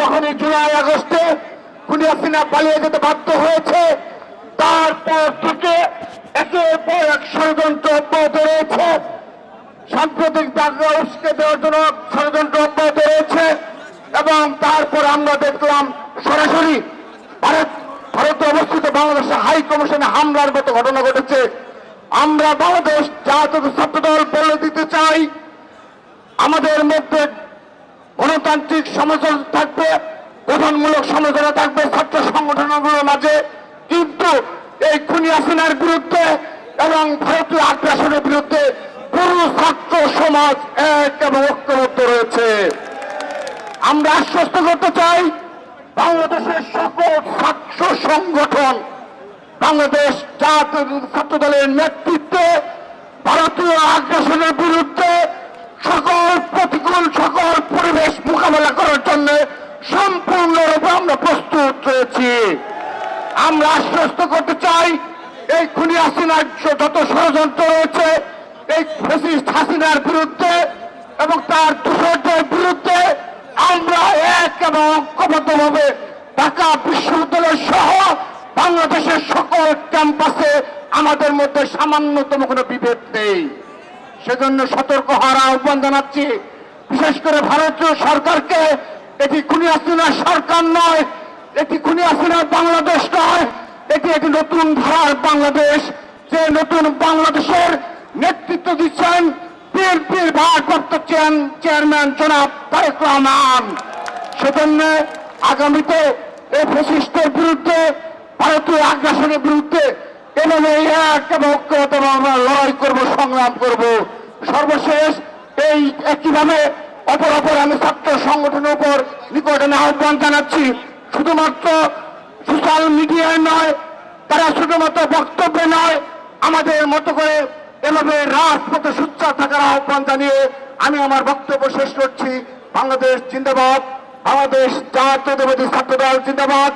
যখনই জুলাই আগস্টে খুনি হাসিনা পালিয়ে যেতে বাধ্য হয়েছে, তারপর থেকে একের পর এক ষড়যন্ত্র অব্যাহত রয়েছে। সাম্প্রতিক দাগরা উস্কে দেওয়ার জন্য ষড়যন্ত্র অব্যাহত রয়েছে এবং তারপর আমরা দেখলাম সরাসরি ভারত, ভারতে অবস্থিত বাংলাদেশে হাই কমিশনে হামলার মতো ঘটনা ঘটেছে। আমরা বাংলাদেশ যা জাতীয় ছাত্রদল বলে দিতে চাই, আমাদের মধ্যে গণতান্ত্রিক সমালোচনা থাকবে, গঠনমূলক সমালোচনা থাকবে, ছাত্র সংগঠনগুলোর মাঝে। কিন্তু এই খুনি হাসিনার বিরুদ্ধে এবং ভারতীয় আগ্রাসনের বিরুদ্ধে পুরো ছাত্র সমাজ এক এবং ঐক্যবদ্ধ রয়েছে। আমরা আশ্বস্ত করতে চাই, বাংলাদেশের সকল ছাত্র সংগঠন, বাংলাদেশ জাতীয় ছাত্র দলের নেতৃত্বে ভারতীয় আগ্রাসনের বিরুদ্ধে সকল প্রতিকূল সকল পরিবেশ মোকাবেলা করার জন্য সম্পূর্ণরূপে আমরা প্রস্তুত রয়েছি। আমরা আশ্বস্ত করতে চাই, এই খুনি হাসিনার যত ষড়যন্ত্র রয়েছে, এই ফেসিস্ট হাসিনার বিরুদ্ধে এবং তার দূষণের বিরুদ্ধে আমরা এক এবং ঐক্যবদ্ধভাবে ঢাকা বিশ্ববিদ্যালয় সহ বাংলাদেশের সকল ক্যাম্পাসে আমাদের মধ্যে সামান্যতম কোনো বিভেদ নেই। সেজন্য সতর্ক হওয়ার আহ্বান জানাচ্ছি, বিশেষ করে ভারতীয় সরকারকে এটি খুনি হাসিনার সরকার নয়, এটি খুনি হাসিনার বাংলাদেশ নয়, এটি একটি নতুন ধারার বাংলাদেশ। যে নতুন বাংলাদেশের নেতৃত্ব দিচ্ছেন বিএনপির ভারপ্রাপ্ত চেয়ারম্যান জনাব তারেক রহমান। সেজন্য আগামীতে এই ফেসিস্টের বিরুদ্ধে, ভারতীয় আগ্রাসনের বিরুদ্ধে এভাবে এক এবং আমরা লড়াই করব, সংগ্রাম করব। সর্বশেষ এই একইভাবে অপর অপর আমি ছাত্র সংগঠনের উপর নিকটে আহ্বান জানাচ্ছি। শুধুমাত্র সোশ্যাল মিডিয়ায় নয়, তারা শুধুমাত্র বক্তব্যে নয়, আমাদের মতো করে এভাবে রাজপথে সুচ্ছা থাকার আহ্বান জানিয়ে আমি আমার বক্তব্য শেষ করছি। বাংলাদেশ জিন্দাবাদ, বাংলাদেশ জাতীয়তাবাদী ছাত্রদল জিন্দাবাদ।